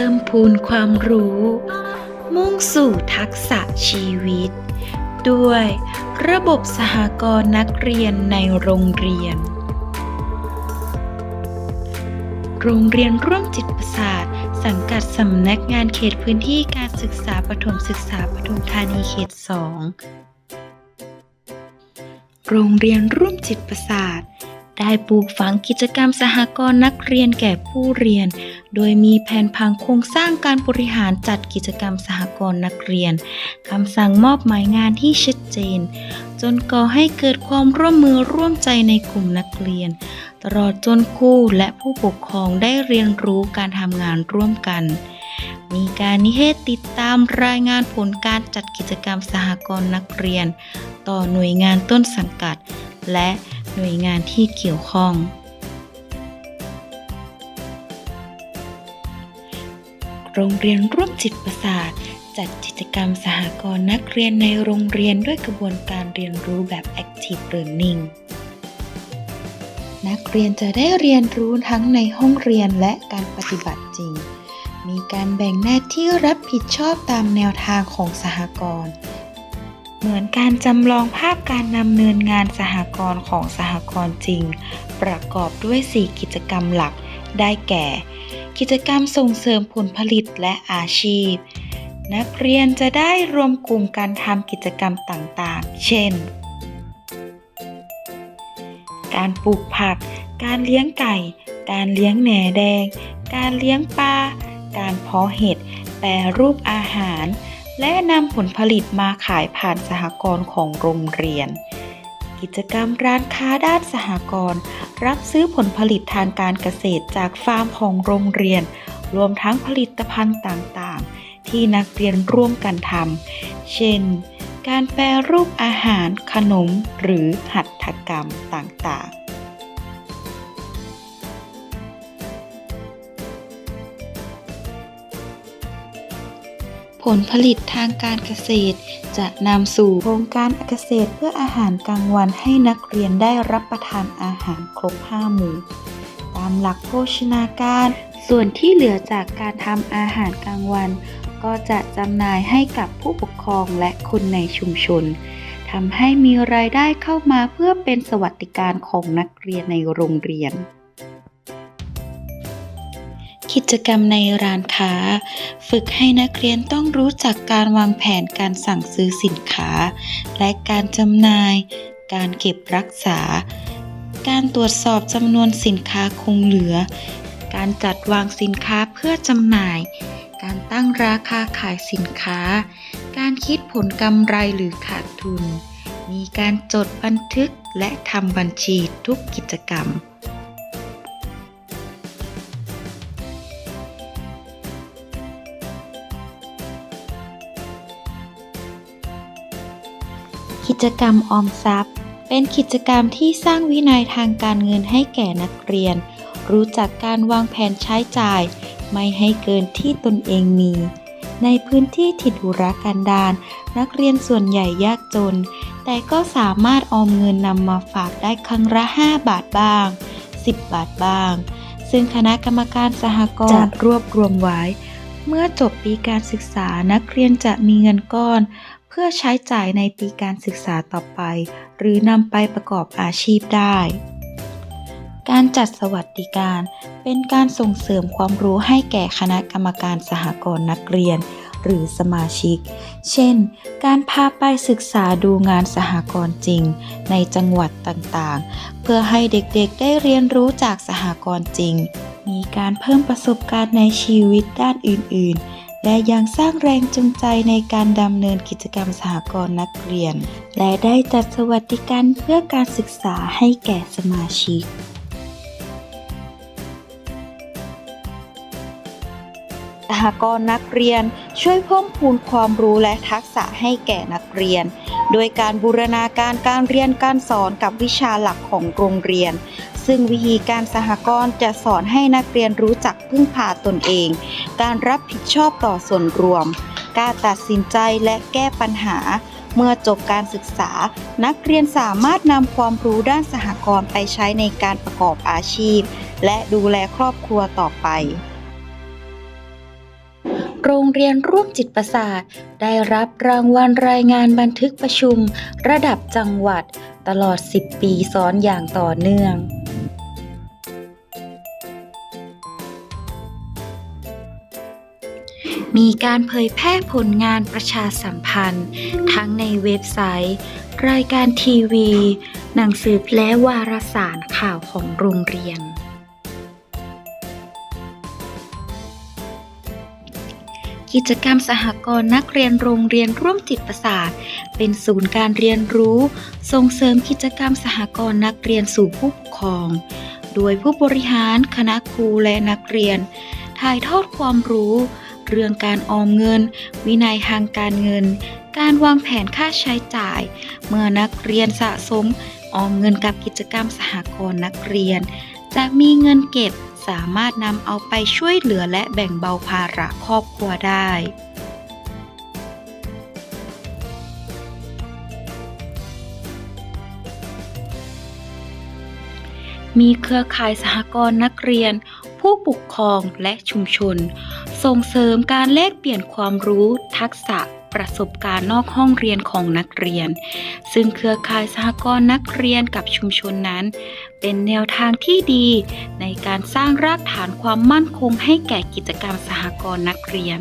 เพิ่มพูนความรู้ มุ่งสู่ทักษะชีวิต ด้วยระบบสหกรณ์นักเรียนในโรงเรียน โรงเรียนร่วมจิตประสาทสังกัดสำนักงานเขตพื้นที่การศึกษาประถมศึกษาปทุมธานีเขต 2 โรงเรียนร่วมจิตประสาทได้ปลูกฝังกิจกรรมสหกรณ์นักเรียนแก่ผู้เรียน โดยมีแผนพังโครงสร้างการบริหารจัดกิจกรรมสหกรณ์นักเรียนคำสั่งมอบหมายงานที่ชัดเจน จนก่อให้เกิดความร่วมมือร่วมใจในกลุ่มนักเรียน ตลอดจนครูและผู้ปกครองได้เรียนรู้การทำงานร่วมกัน มีการนิเทศติดตามรายงานผลการจัดกิจกรรมสหกรณ์นักเรียน ต่อหน่วยงานต้นสังกัด และหน่วยงานที่เกี่ยวข้อง โรงเรียนร่วมจิตประสาท จัดกิจกรรมสหกรณ์นักเรียนในโรงเรียนด้วยกระบวนการเรียนรู้แบบ Active Learning นักเรียนจะได้เรียนรู้ทั้งในห้องเรียนและการปฏิบัติจริง มีการแบ่งหน้าที่รับผิดชอบตามแนวทางของสหกรณ์ เหมือนการจำลองภาพการดำเนินงานสหกรณ์ของสหกรณ์จริง ประกอบด้วย 4 กิจกรรมหลัก ได้แก่ กิจกรรมส่งเสริมผลผลิตและอาชีพ นักเรียนจะได้รวมกลุ่มการทำกิจกรรมต่างๆ เช่น การปลูกผัก การเลี้ยงไก่ การเลี้ยงแหน่แดง การเลี้ยงปลา การเพาะเห็ด แปรรูปอาหาร และนำผลผลิตมาขายผ่านสหกรณ์ของโรงเรียน กิจกรรมร้านค้าด้านสหกรณ์รับซื้อผลผลิตทางการเกษตรจากฟาร์มของโรงเรียน รวมทั้งผลิตภัณฑ์ต่างๆ ที่นักเรียนร่วมกันทำเช่น การแปรรูปอาหารขนมหรือหัตถกรรมต่างๆ ลผลิตทางการเกษตร จะนำสู่โครงการเกษตรเพื่ออาหารกลางวันให้นักเรียนได้รับประทานอาหารครบห้าหมู่ ตามหลักโภชนาการ ส่วนที่เหลือจากการทำอาหารกลางวัน ก็จะจำหน่ายให้กับผู้ปกครองและคนในชุมชนทำให้มีรายได้เข้ามาเพื่อเป็นสวัสดิการของนักเรียนในโรงเรียน กิจกรรมในร้านค้า ฝึกให้นักเรียนต้องรู้จักการวางแผนการสั่งซื้อสินค้า และการจำหน่าย การเก็บรักษา การตรวจสอบจำนวนสินค้าคงเหลือ การจัดวางสินค้าเพื่อจำหน่าย การตั้งราคาขายสินค้า การคิดผลกำไรหรือขาดทุน มีการจดบันทึกและทำบัญชีทุกกิจกรรม กิจกรรมออมทรัพย์ เป็นกิจกรรมที่สร้างวินัยทางการเงินให้แก่นักเรียน รู้จักการวางแผนใช้จ่าย ไม่ให้เกินที่ตนเองมี ในพื้นที่ถิ่นธุรกันดารนักเรียนส่วนใหญ่ยากจน แต่ก็สามารถออมเงินนำมาฝากได้ครั้งละ 5 บาทบ้าง 10 บาทบ้าง ซึ่งคณะกรรมการสหกรณ์จะรวบรวมไว้ เมื่อจบปีการศึกษานักเรียนจะมีเงินก้อน พื่อใช้จ่ายในปีการศึกษาต่อไป หรือนำไปประกอบอาชีพได้ การจัดสวัสดิการ เป็นการส่งเสริมความรู้ให้แก่คณะกรรมการสหกรณ์นักเรียน หรือสมาชิก เช่น การพาไปศึกษาดูงานสหกรณ์จริง ในจังหวัดต่างๆ เพื่อให้เด็กๆได้เรียนรู้จากสหกรณ์จริง มีการเพิ่มประสบการณ์ในชีวิตด้านอื่นๆ และยังสร้างแรงจูงใจในการดำเนินกิจกรรมสหกรณ์นักเรียน และได้จัดสวัสดิการเพื่อการศึกษาให้แก่สมาชิกสหกรณ์นักเรียนช่วยเพิ่มพูนความรู้และทักษะให้แก่นักเรียน โดยการบูรณาการการเรียนการสอนกับวิชาหลักของโรงเรียน ซึ่งวิธีการสหกรณ์จะสอนให้นักเรียนรู้จักพึ่งพาตนเอง การรับผิดชอบต่อส่วนรวม การตัดสินใจและแก้ปัญหา เมื่อจบการศึกษา นักเรียนสามารถนำความรู้ด้านสหกรณ์ไปใช้ในการประกอบอาชีพ และดูแลครอบครัวต่อไปโรงเรียนร่วมจิตประสาทได้รับรางวัลรายงานบันทึกประชุม ระดับจังหวัด ตลอด 10 ปีซ้อนอย่างต่อเนื่อง มีการเผยแพร่ผลงานประชาสัมพันธ์ ทั้งในเว็บไซต์ รายการทีวี หนังสือและวารสารข่าวของโรงเรียน กิจกรรมสหกรณ์นักเรียนโรงเรียนร่วมจิตประสาท เป็นศูนย์การเรียนรู้ ส่งเสริมกิจกรรมสหกรณ์นักเรียนสู่ผู้ปกครอง โดยผู้บริหารคณะครูและนักเรียนถ่ายทอดความรู้ เรื่องการออมเงิน วินัยทางการเงิน การวางแผนค่าใช้จ่าย เมื่อนักเรียนสะสมออมเงินกับกิจกรรมสหกรณ์นักเรียน จะมีเงินเก็บสามารถนำเอาไปช่วยเหลือและแบ่งเบาภาระครอบครัวได้มีเครือข่ายสหกรณ์นักเรียน ผู้ปกครองและชุมชน ส่งเสริมการแลกเปลี่ยนความรู้ ทักษะประสบการณ์นอกห้องเรียนของนักเรียน ซึ่งเครือข่ายสหกรณ์นักเรียนกับชุมชนนั้น เป็นแนวทางที่ดี ในการสร้างรากฐานความมั่นคงให้แก่กิจกรรมสหกรณ์นักเรียน